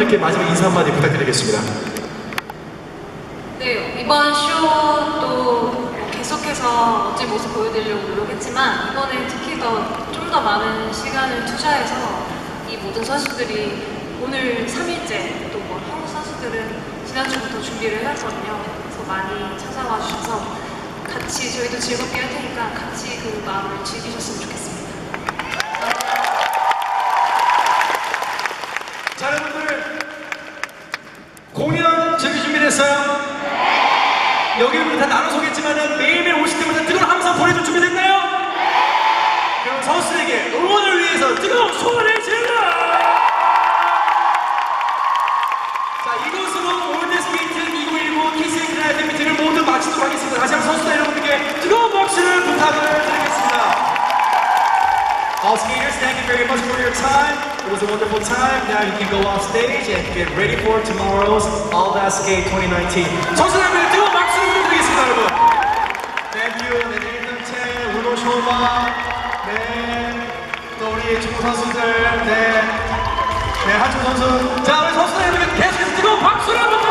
팬분들께 마지막 인사 한마디 부탁드리겠습니다. 네, 이번 쇼도 계속해서 멋진 모습 보여드리려고 노력했지만 이번에 특히 더 좀 더 많은 시간을 투자해서 이 모든 선수들이 오늘 3일째 또 뭐 한국 선수들은 지난주부터 준비를 해왔거든요. 그래서 많이 찾아와 주셔서 같이 저희도 즐겁게 할 테니까 같이 그 마음을 즐기셨으면 좋겠습니다. 자, 여러분들 공연 즐길 준비됐어요? 여기는 다 나눠 소겠지만은 매일매일 오실 때마다 뜨거운 함성 보내줄 준비됐나요? 그럼 선수에게 응원을 위해서 뜨거운 소원을 질러! 자, 이것으로 올드스케이트 2019 키스의 그날 팬미팅을 모두 마치도록 하겠습니다. 다시 한번 선수단 여러분들께 뜨거운 박수를 부탁을 드리겠습니다. All skaters, thank you very much for your time. It was a wonderful time. Now you can go off stage and get ready for tomorrow's All That Skate 2019. 선수들 고마. 네. 또 우리 축구 선수들. 네. 네, 한준 선수. 자.